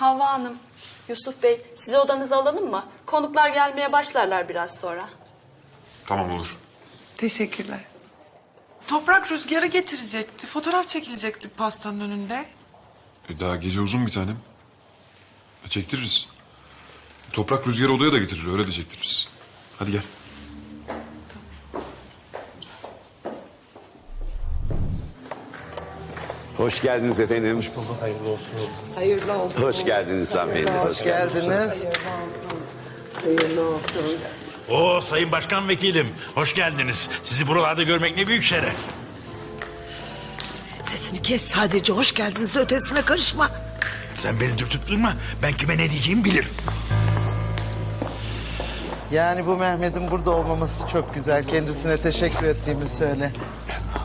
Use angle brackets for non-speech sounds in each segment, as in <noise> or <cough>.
Havva Hanım, Yusuf Bey sizi odanıza alalım mı? Konuklar gelmeye başlarlar biraz sonra. Tamam olur. Teşekkürler. Toprak rüzgarı getirecekti. Fotoğraf çekilecekti pastanın önünde. E daha gece uzun bir tanem. E çektiririz. Toprak rüzgarı odaya da getirir. Öyle de çektiririz. Hadi gel. Hoş geldiniz efendim. Hoş bulduk. Hayırlı olsun. Hoş geldiniz hanımefendi. Hoş geldiniz. Hayırlı olsun. Oo sayın başkan vekilim. Hoş geldiniz. Sizi buralarda görmek ne büyük şeref. Sesini kes sadece hoş geldiniz ötesine karışma. Sen beni dürtüp durma. Ben kime ne diyeceğimi bilirim. Yani bu Mehmet'in burada olmaması çok güzel. Kendisine teşekkür ettiğimi söyle.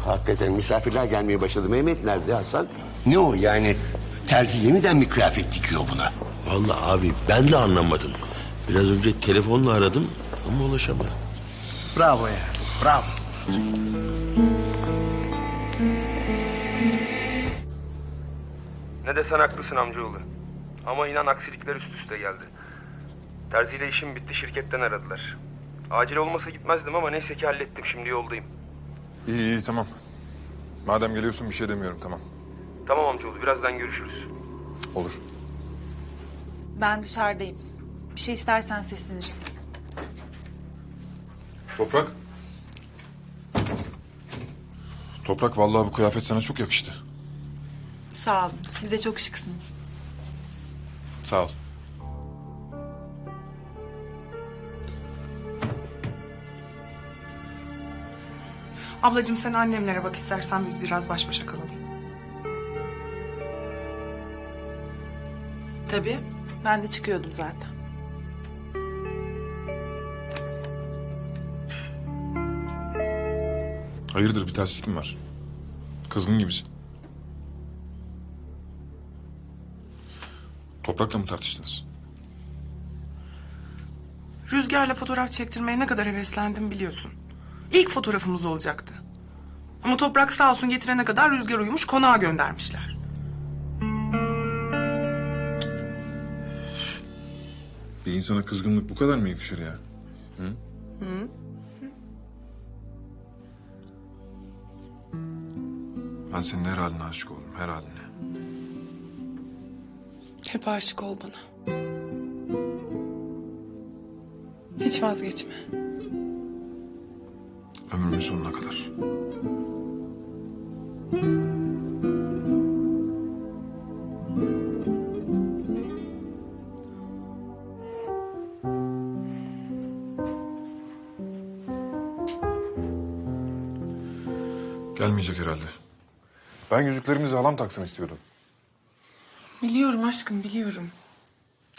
Hakikaten misafirler gelmeye başladı. Mehmet nerede Hasan? Ne o yani? Terzi yeniden mi kıyafet dikiyor buna? Vallahi abi ben de anlamadım. Biraz önce telefonla aradım ama ulaşamadım. Bravo ya. Bravo. Ne desen haklısın amcaoğlu. Ama inan aksilikler üst üste geldi. Terziyle işim bitti şirketten aradılar. Acil olmasa gitmezdim ama neyse ki hallettim şimdi yoldayım. İyi iyi tamam. Madem geliyorsun bir şey demiyorum tamam. Tamam amcaoğlu birazdan görüşürüz. Olur. Ben dışarıdayım. Bir şey istersen seslenirsin. Toprak. Toprak vallahi bu kıyafet sana çok yakıştı. Sağ olun. Siz de çok şıksınız. Sağ ol. Ablacığım sen annemlere bak istersen biz biraz baş başa kalalım. Tabii. Ben de çıkıyordum zaten. Hayırdır bir terslik mi var? Kızgın gibisin. Toprakla mı tartıştınız? Rüzgarla fotoğraf çektirmeye ne kadar heveslendim biliyorsun. İlk fotoğrafımız olacaktı. Ama toprak sağ olsun getirene kadar rüzgar uyumuş konağa göndermişler. Bir insana kızgınlık bu kadar mı yakışır ya? Hı? Ben senin her haline aşık oldum, her haline. Hep aşık ol bana. Hiç vazgeçme. Ömrümün sonuna kadar. Gelmeyecek herhalde. Ben yüzüklerimizi halam taksın istiyordum. Biliyorum aşkım biliyorum.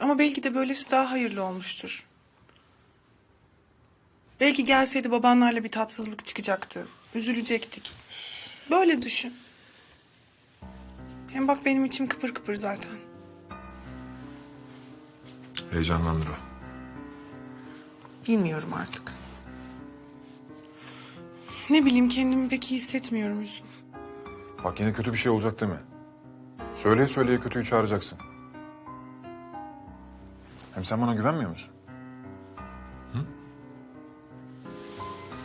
Ama belki de böylesi daha hayırlı olmuştur. Belki gelseydi babanlarla bir tatsızlık çıkacaktı. Üzülecektik. Böyle düşün. Hem bak benim içim kıpır kıpır zaten. Heyecanlandır o. Bilmiyorum artık. Ne bileyim kendimi pek iyi hissetmiyorum Yusuf. Bak yine kötü bir şey olacak değil mi? Söyleye söyleye kötüyü çağıracaksın. Hem sen bana güvenmiyor musun?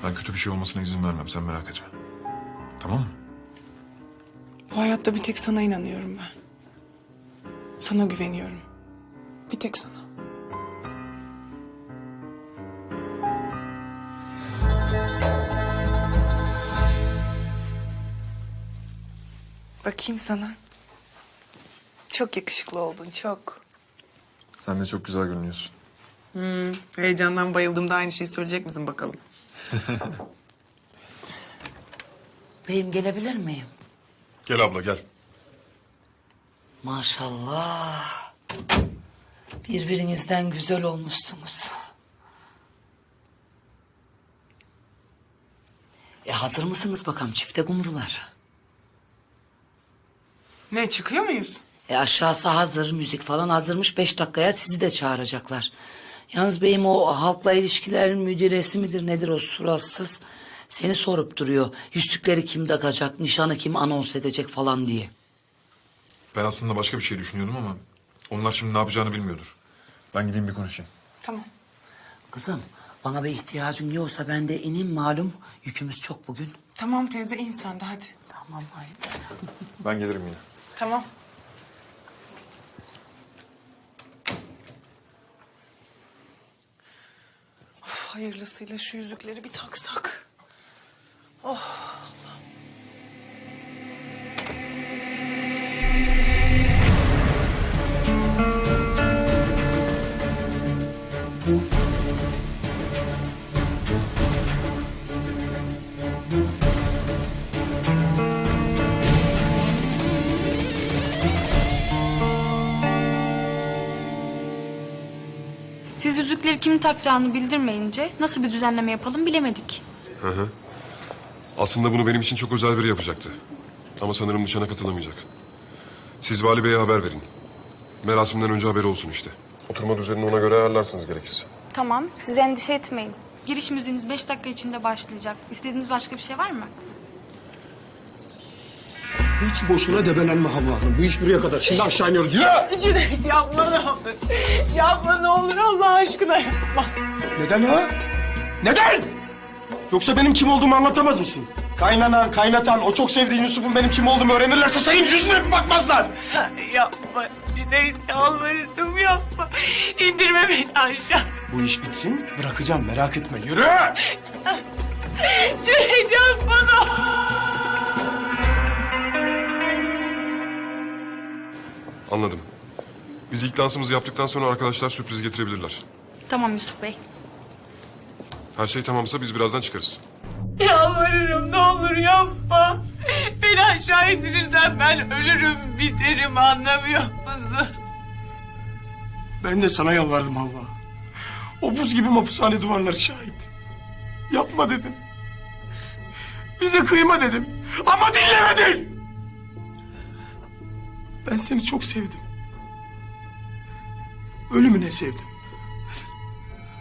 Ben kötü bir şey olmasına izin vermem. Sen merak etme. Tamam mı? Bu hayatta bir tek sana inanıyorum ben. Sana güveniyorum. Bir tek sana. Bakayım sana. Çok yakışıklı oldun, çok. Sen de çok güzel görünüyorsun. Heyecandan bayıldığımda aynı şeyi söyleyecek misin bakalım? Beyim gelebilir miyim? Gel abla gel. Maşallah. Birbirinizden güzel olmuşsunuz. E hazır mısınız bakalım çifte kumrular? Ne çıkıyor muyuz? E aşağısı hazır, müzik falan hazırmış. Beş dakikaya sizi de çağıracaklar. Yalnız beyim o halkla ilişkiler müdiresi midir nedir o suratsız? Seni sorup duruyor. Yüzükleri kim takacak, nişanı kim anons edecek falan diye. Ben aslında başka bir şey düşünüyordum ama... Onlar şimdi ne yapacağını bilmiyordur. Ben gideyim bir konuşayım. Tamam. Kızım bana bir ihtiyacın yoksa ben de ineyim malum. Yükümüz çok bugün. Tamam teyze in sen de hadi. Tamam haydi. Ben gelirim yine. Tamam. Hayırlısıyla şu yüzükleri bir taksak. Siz yüzükleri kimin takacağını bildirmeyince nasıl bir düzenleme yapalım bilemedik. Aslında bunu benim için çok özel biri yapacaktı. Ama sanırım nişana katılamayacak. Siz Vali Bey'e haber verin. Merasimden önce haberi olsun işte. Oturma düzenini ona göre ayarlarsınız gerekirse. Tamam, siz endişe etmeyin. Giriş müziğiniz beş dakika içinde başlayacak. İstediğiniz başka bir şey var mı? Hiç boşuna debelenme Havva Hanım. Bu iş buraya kadar. Şimdi aşağı iniyoruz. Yürü! <laughs> Cüneyt yapma ne olur. Yapma ne olur Allah aşkına yapma. Neden ha? Neden? Yoksa benim kim olduğumu anlatamaz mısın? Kaynanan, kaynatan, o çok sevdiğin Yusuf'un benim kim olduğumu öğrenirlerse senin yüzüne bir bakmazlar. <laughs> Yapma Cüneyt yalvarırım yapma. İndirme beni aşağı. Bu iş bitsin, bırakacağım merak etme. Yürü! <laughs> Anladım. Biz ilk dansımızı yaptıktan sonra arkadaşlar sürpriz getirebilirler. Tamam Yusuf Bey. Her şey tamamsa biz birazdan çıkarız. Yalvarırım ne olur yapma. Beni aşağı indirirsen ben ölürüm biterim anlamıyor musun? Ben de sana yalvardım Havva. O buz gibi mapushane duvarları şahit. Yapma dedim. Bize kıyma dedim. Ama dinlemedin. Ben seni çok sevdim. Ölümüne sevdim.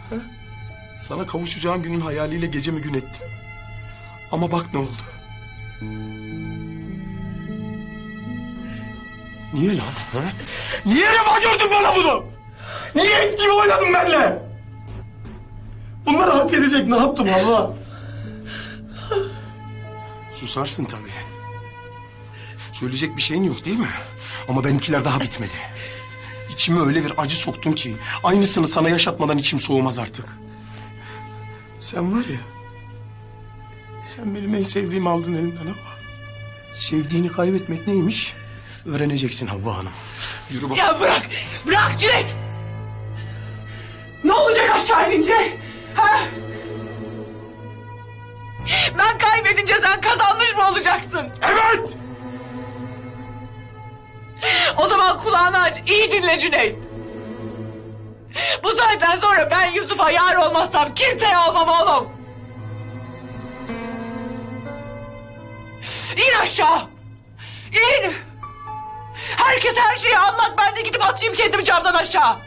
Ha? Sana kavuşacağım günün hayaliyle gecemi gün ettim. Ama bak ne oldu. Niye lan? Ha? Niye reva gördün bana bunu? Niye etkiyi oynadın benimle? Bunları hak edecek ne yaptım Allah? Susarsın tabii. Söyleyecek bir şeyin yok değil mi? Ama benimkiler daha bitmedi. İçime öyle bir acı soktun ki... ...aynısını sana yaşatmadan içim soğumaz artık. Sen var ya... ...sen benim en sevdiğimi aldın elimden Havva. Sevdiğini kaybetmek neymiş? Öğreneceksin Havva Hanım. Yürü bak. Ya bırak, bırak Cüneyt. Ne olacak aşağı inince? Ha? Ben kaybedince sen kazanmış mı olacaksın? Evet! O zaman kulağını aç, iyi dinle Cüneyt. Bu saatten sonra ben Yusuf'a yar olmazsam kimseye olmam oğlum. İn aşağı. İn. Herkes her şeyi anlat. Ben de gidip atayım kendimi camdan aşağı.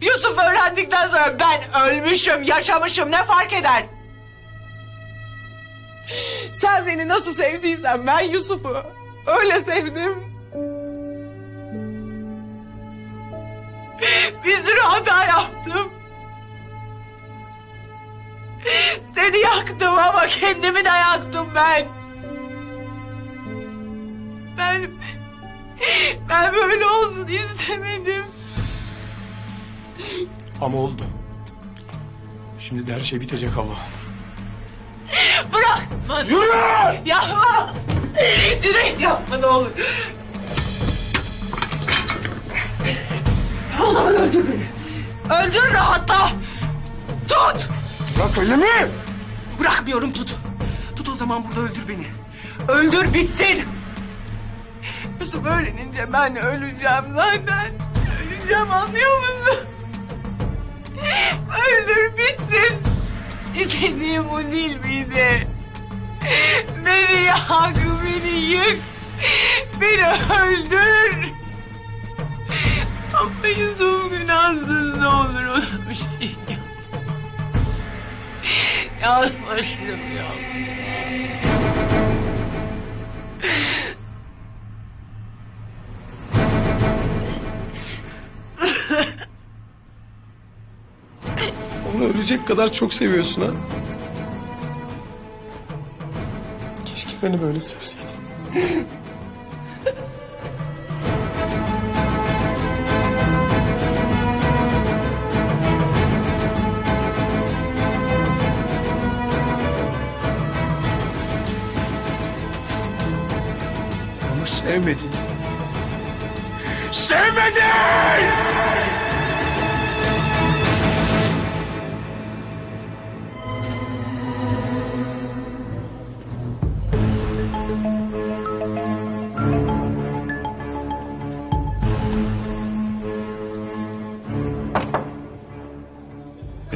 Yusuf öğrendikten sonra ben ölmüşüm, yaşamışım ne fark eder? Sen beni nasıl sevdiysen ben Yusuf'u öyle sevdim. Bir sürü hata yaptım. Seni yaktım ama kendimi de yaktım ben. Ben... Ben böyle olsun istemedim. Ama oldu. Şimdi de her şey bitecek Havva. Bırak! Yürü! Yapma! Cüneyt yapma ne olur. O zaman öldür beni. Öldür rahatla. Tut! Bırak öyle mi? Bırakmıyorum tut. Tut o zaman burada öldür beni. Öldür bitsin. Yusuf öğrenince ben öleceğim zaten. Öleceğim anlıyor musun? Öldür bitsin. İstediğim bu değil miydi? Beni yak, beni yık. Beni öldür. Ama Yusuf günahsız ne olur ona bir şey yapma. Yalvarırım ya. Sevecek kadar çok seviyorsun ha. Keşke beni böyle sevseydin. Ama sevmedin. Sevmedin!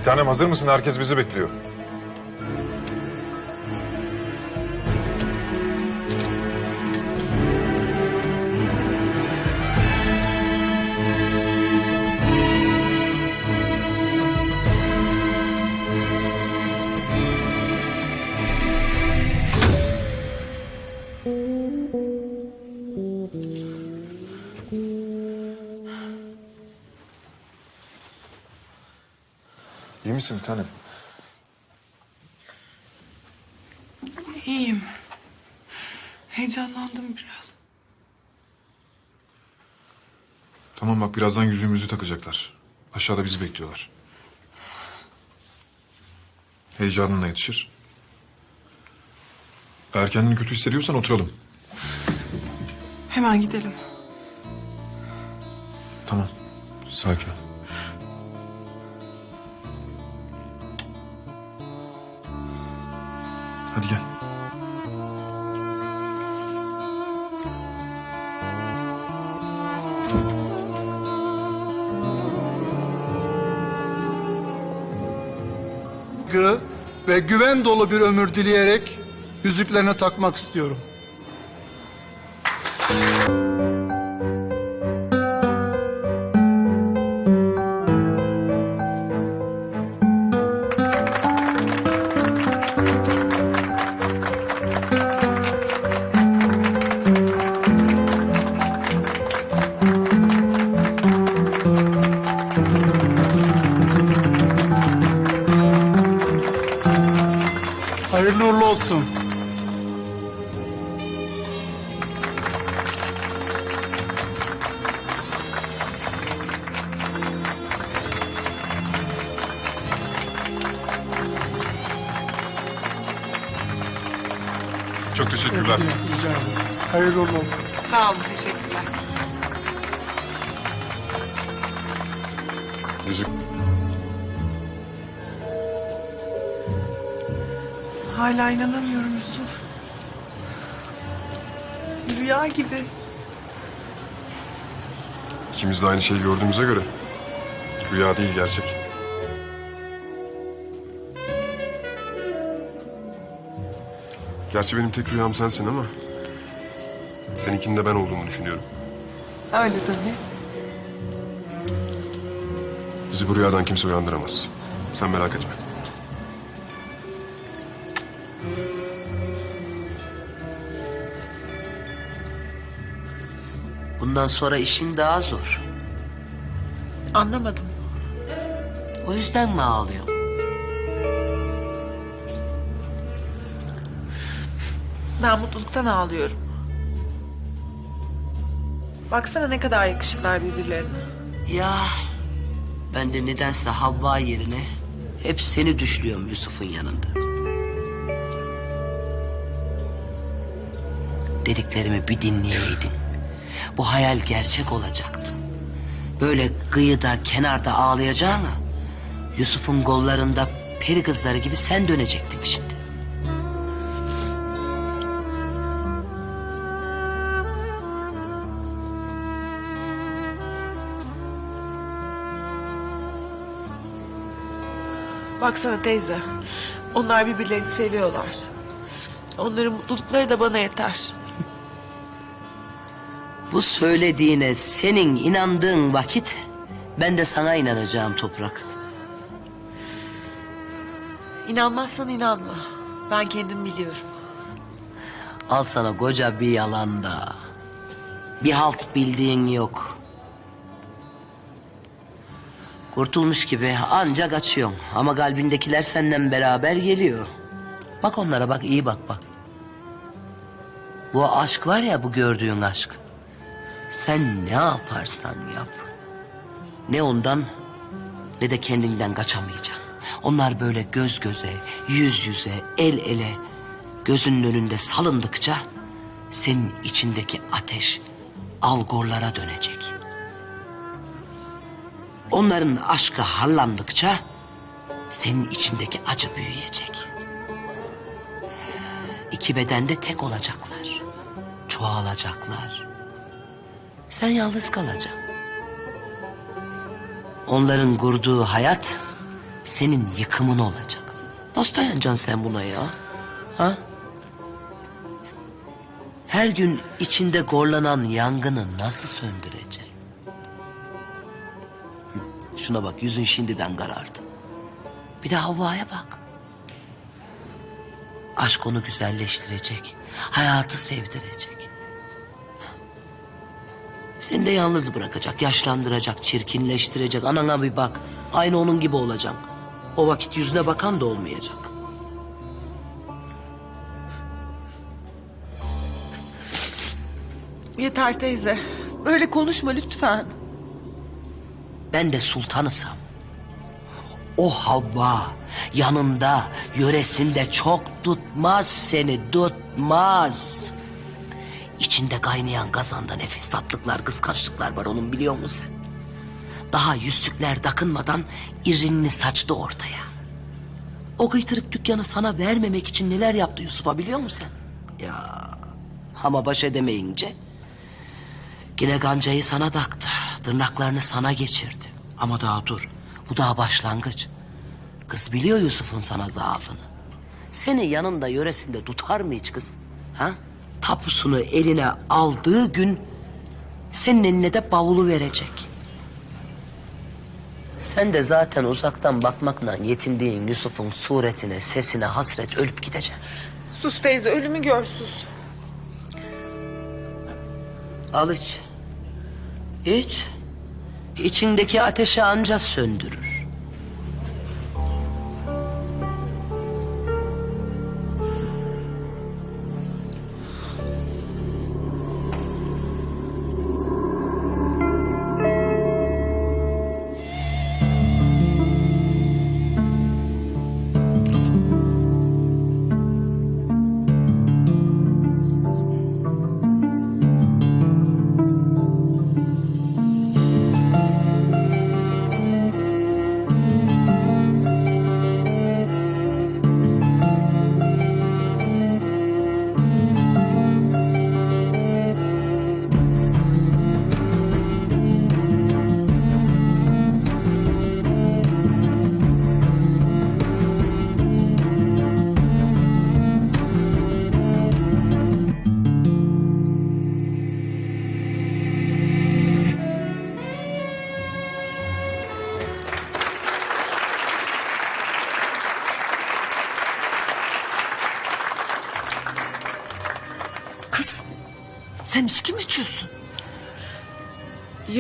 Tanem hazır mısın? Herkes bizi bekliyor. Misin bir tanem? İyiyim. Heyecanlandım biraz. Tamam bak birazdan yüzüğümüzü takacaklar. Aşağıda bizi bekliyorlar. Heyecanınla yetişir. Eğer kendini kötü hissediyorsan oturalım. Hemen gidelim. Tamam. Sakin ol. Hadi gel. ve güven dolu bir ömür dileyerek yüzüklerine takmak istiyorum. Olsun. Çok teşekkürler. Rica ederim. Hayırlı uğurlu olsun. Sağ olun, teşekkürler. Hala inanamıyorum Yusuf. Rüya gibi. İkimiz de aynı şeyi gördüğümüze göre. Rüya değil gerçek. Gerçi benim tek rüyam sensin ama... ...seninkinin de ben olduğumu düşünüyorum. Öyle tabii. Bizi bu rüyadan kimse uyandıramaz. Sen merak etme. Bundan sonra işin daha zor. Anlamadım. O yüzden mi ağlıyorsun? Ben mutluluktan ağlıyorum. Baksana ne kadar yakışırlar birbirlerine. Ya ben de nedense Havva yerine hep seni düşlüyorum Yusuf'un yanında. Dediklerimi bir dinleyeydin. Bu hayal gerçek olacaktı. Böyle kıyıda, kenarda ağlayacağına... ...Yusuf'un kollarında peri kızları gibi sen dönecektin şimdi. Baksana teyze. Onlar birbirlerini seviyorlar. Onların mutlulukları da bana yeter. Bu söylediğine senin inandığın vakit... ...ben de sana inanacağım Toprak. İnanmazsan inanma. Ben kendim biliyorum. Al sana koca bir yalan da. Bir halt bildiğin yok. Kurtulmuş gibi ancak açıyorsun. Ama kalbindekiler senden beraber geliyor. Bak onlara bak iyi bak bak. Bu aşk var ya bu gördüğün aşk. Sen ne yaparsan yap. Ne ondan ne de kendinden kaçamayacaksın. Onlar böyle göz göze, yüz yüze, el ele gözünün önünde salındıkça senin içindeki ateş algorlara dönecek. Onların aşkı harlandıkça senin içindeki acı büyüyecek. İki bedende tek olacaklar. Çoğalacaklar. Sen yalnız kalacaksın. Onların kurduğu hayat senin yıkımın olacak. Nasıl dayanacaksın sen buna ya? Ha? Her gün içinde gorlanan yangını nasıl söndüreceksin? Şuna bak yüzün şimdiden karardı. Bir de Havva'ya bak. Aşk onu güzelleştirecek. Hayatı sevdirecek. Seni de yalnız bırakacak, yaşlandıracak, çirkinleştirecek. Anana bir bak. Aynı onun gibi olacaksın. O vakit yüzüne bakan da olmayacak. Yeter teyze. Böyle konuşma lütfen. Ben de sultanısam. O Havva yanında yöresinde çok tutmaz seni tutmaz. İçinde kaynayan kazanda nefes tatlıklar, kıskançlıklar var onun biliyor musun sen? Daha yüzsükler takınmadan irinini saçtı ortaya. O kıytırık dükkanı sana vermemek için neler yaptı Yusuf'a biliyor musun sen? Ya ama baş edemeyince Yine gancayı sana taktı. Tırnaklarını sana geçirdi. Ama daha dur. Bu daha başlangıç. Kız biliyor Yusuf'un sana zaafını. Seni yanında yöresinde tutar mı hiç kız? Ha? Tapusunu eline aldığı gün senin eline de bavulu verecek. Sen de zaten uzaktan bakmakla yetindiğin Yusuf'un suretine, sesine hasret ölüp gideceksin. Sus teyze ölümü gör sus. Al iç. İç. İçindeki ateşi anca söndürür.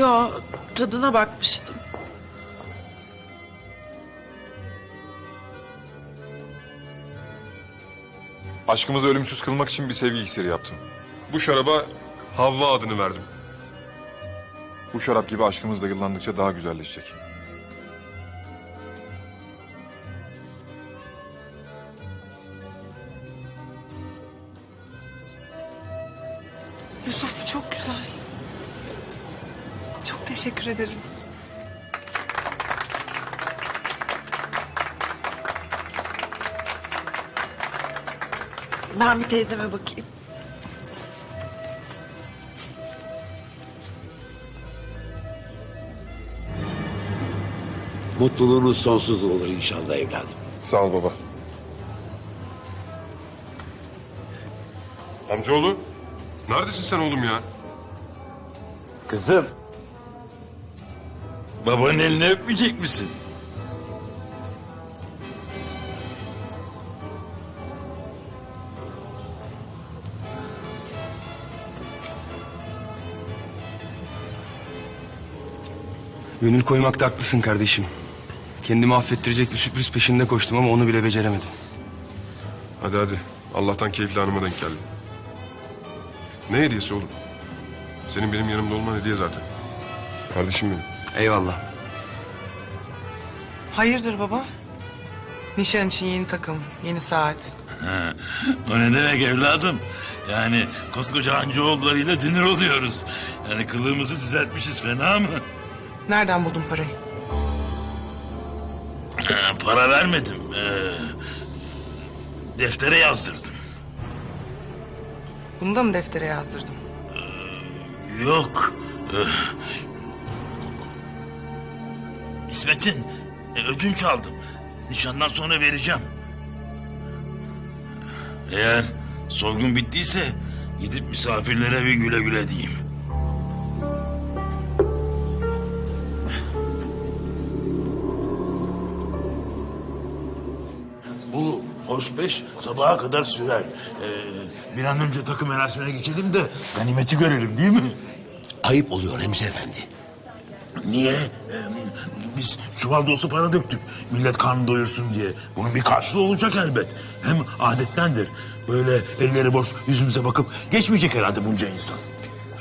Yo tadına bakmıştım. Aşkımızı ölümsüz kılmak için bir sevgi iksiri yaptım. Bu şaraba Havva adını verdim. Bu şarap gibi aşkımız da yıllandıkça daha güzelleşecek. Yusuf bu çok güzel. Çok teşekkür ederim. Ben bir teyzeme bakayım. Mutluluğunuz sonsuz olur inşallah evladım. Sağ ol baba. Amcaoğlu, neredesin sen oğlum ya? Kızım. Babanın elini öpmeyecek misin? Gönül koymakta haklısın kardeşim. Kendimi affettirecek bir sürpriz peşinde koştum ama onu bile beceremedim. Hadi hadi. Allah'tan keyifli anıma denk geldin. Ne hediyesi oğlum? Senin benim yanımda olman hediye zaten. Kardeşim benim. Eyvallah. Hayırdır baba? Nişan için yeni takım, yeni saat. o ne demek evladım? Yani koskoca Hancıoğulları'yla dünür oluyoruz. Yani kılığımızı düzeltmişiz fena mı? Nereden buldun parayı? Para vermedim. Ee, deftere yazdırdım. Bunu da mı deftere yazdırdın? Yok. Ee, İsmet'in e, ödünç aldım. Nişandan sonra vereceğim. Eğer soygun bittiyse gidip misafirlere bir güle güle diyeyim. Bu hoş beş sabaha kadar sürer. Ee, bir an önce takım merasimine geçelim de ganimeti görelim değil mi? Ayıp oluyor Remzi Efendi. Niye? Ee, biz çuval dolusu para döktük. Millet karnını doyursun diye. Bunun bir karşılığı olacak elbet. Hem adettendir. Böyle elleri boş yüzümüze bakıp geçmeyecek herhalde bunca insan.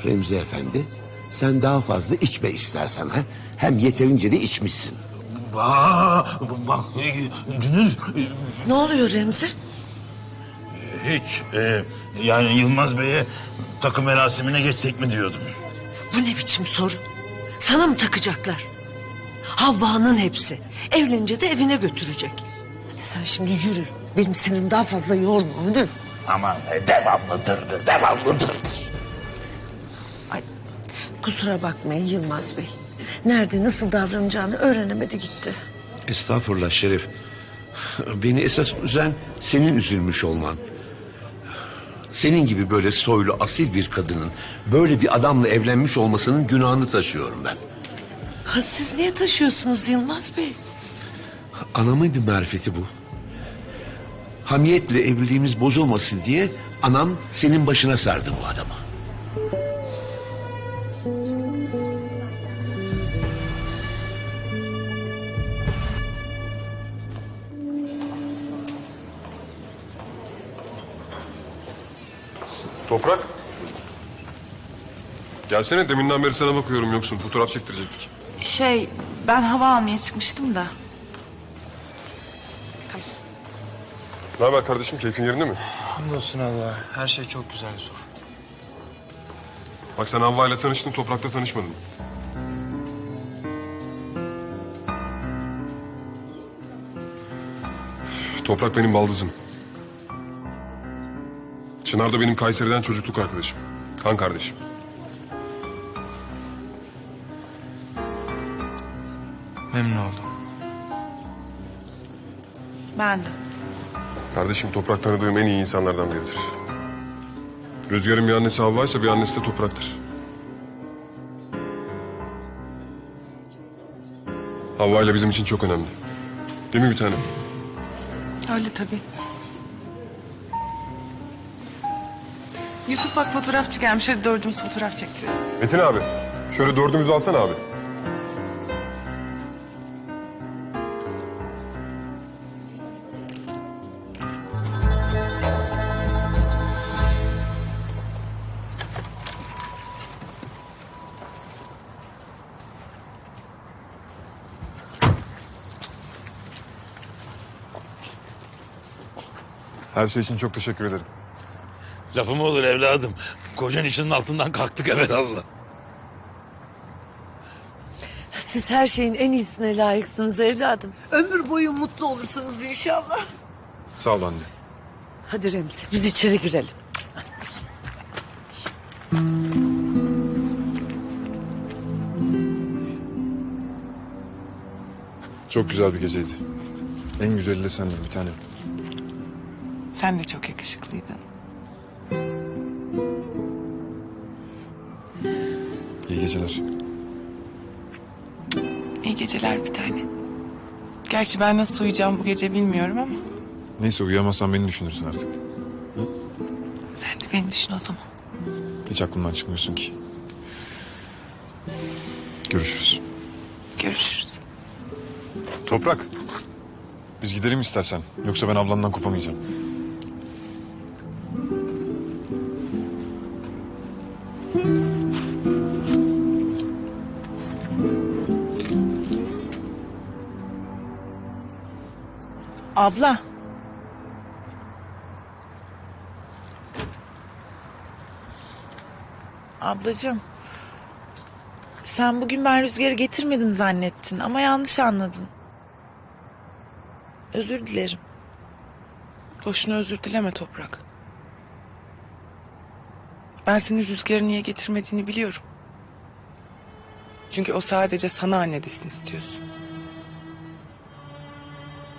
Remzi Efendi sen daha fazla içme istersen ha. Hem yeterince de içmişsin. Bak, bak Dünür Ne oluyor Remzi? hiç. e, yani Yılmaz Bey'e takım merasimine geçsek mi diyordum. Bu ne biçim soru? Sana mı takacaklar? Havva'nın hepsi. Evlenince de evine götürecek. Hadi sen şimdi yürü. Benim sinirim daha fazla yorma hadi. Aman e, devamlıdırdır, devamlıdırdır. Ay, kusura bakmayın Yılmaz Bey. Nerede nasıl davranacağını öğrenemedi gitti. Estağfurullah Şerif. Beni esas üzen senin üzülmüş olman. Senin gibi böyle soylu asil bir kadının böyle bir adamla evlenmiş olmasının günahını taşıyorum ben. Ha, siz niye taşıyorsunuz Yılmaz Bey? Anamın bir marifeti bu. Hamiyetle evliliğimiz bozulmasın diye anam senin başına sardı bu adamı. Toprak. Gelsene deminden beri sana bakıyorum yoksun. Fotoğraf çektirecektik. Şey, ben hava almaya çıkmıştım da. Ne haber kardeşim? Keyfin yerinde mi? Hamdolsun Allah. Her şey çok güzel Yusuf. Bak sen Havva ile tanıştın, Toprak'la tanışmadın. Toprak benim baldızım. Çınar da benim Kayseri'den çocukluk arkadaşım. Kan kardeşim. Memnun oldum. Ben de. Kardeşim Toprak tanıdığım en iyi insanlardan biridir. Rüzgar'ın bir annesi Havva ise bir annesi de Toprak'tır. Havva ile bizim için çok önemli. Değil mi bir tanem? Öyle tabii. Yusuf bak fotoğrafçı gelmiş. Hadi dördümüz fotoğraf çektirelim. Metin abi, şöyle dördümüzü alsana abi. Her şey için çok teşekkür ederim. Lafım olur evladım. Kocan işinin altından kalktık evvelallah. Siz her şeyin en iyisine layıksınız evladım. Ömür boyu mutlu olursunuz inşallah. Sağ ol anne. Hadi Remzi, biz içeri girelim. Çok güzel bir geceydi. En güzeli de sendin bir tanem. Sen de çok yakışıklıydın. İyi geceler. İyi geceler bir tane. Gerçi ben nasıl uyuyacağım bu gece bilmiyorum ama Neyse uyuyamazsan beni düşünürsün artık. sen de beni düşün o zaman. Hiç aklımdan çıkmıyorsun ki. Görüşürüz. Görüşürüz. Toprak. Biz gidelim istersen. Yoksa ben ablandan kopamayacağım. Abla. Ablacığım. Sen bugün ben rüzgarı getirmedim zannettin ama yanlış anladın. Özür dilerim. Boşuna özür dileme Toprak. Ben senin rüzgarı niye getirmediğini biliyorum. Çünkü o sadece sana anne desin istiyorsun.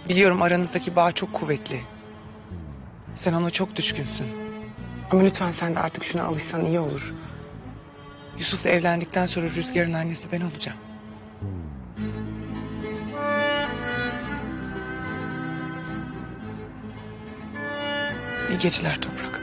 Biliyorum aranızdaki bağ çok kuvvetli. Sen ona çok düşkünsün. Ama lütfen sen de artık şuna alışsan iyi olur. Yusuf'la evlendikten sonra Rüzgar'ın annesi ben olacağım. İyi geceler Toprak.